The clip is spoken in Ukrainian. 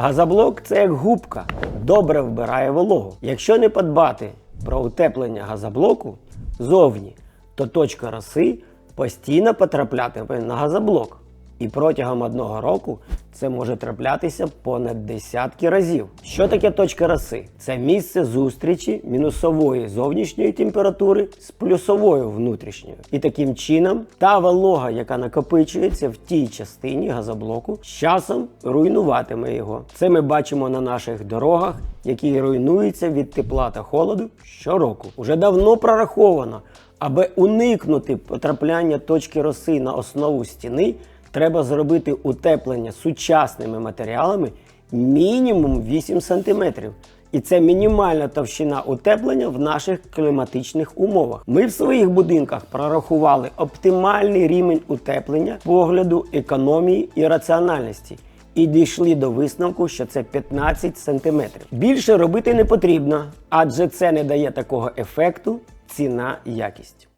Газоблок це як губка, добре вбирає вологу. Якщо не подбати про утеплення газоблоку зовні, то точка роси постійно потраплятиме на газоблок. І протягом одного року це може траплятися понад десятки разів. Що таке точка роси? Це місце зустрічі мінусової зовнішньої температури з плюсовою внутрішньою. І таким чином та волога, яка накопичується в тій частині газоблоку, з часом руйнуватиме його. Це ми бачимо на наших дорогах, які руйнуються від тепла та холоду щороку. Уже давно прораховано, аби уникнути потрапляння точки роси на основу стіни, треба зробити утеплення сучасними матеріалами мінімум 8 см. І це мінімальна товщина утеплення в наших кліматичних умовах. Ми в своїх будинках прорахували оптимальний рівень утеплення погляду економії і раціональності. І дійшли до висновку, що це 15 см. Більше робити не потрібно, адже це не дає такого ефекту ціна якість.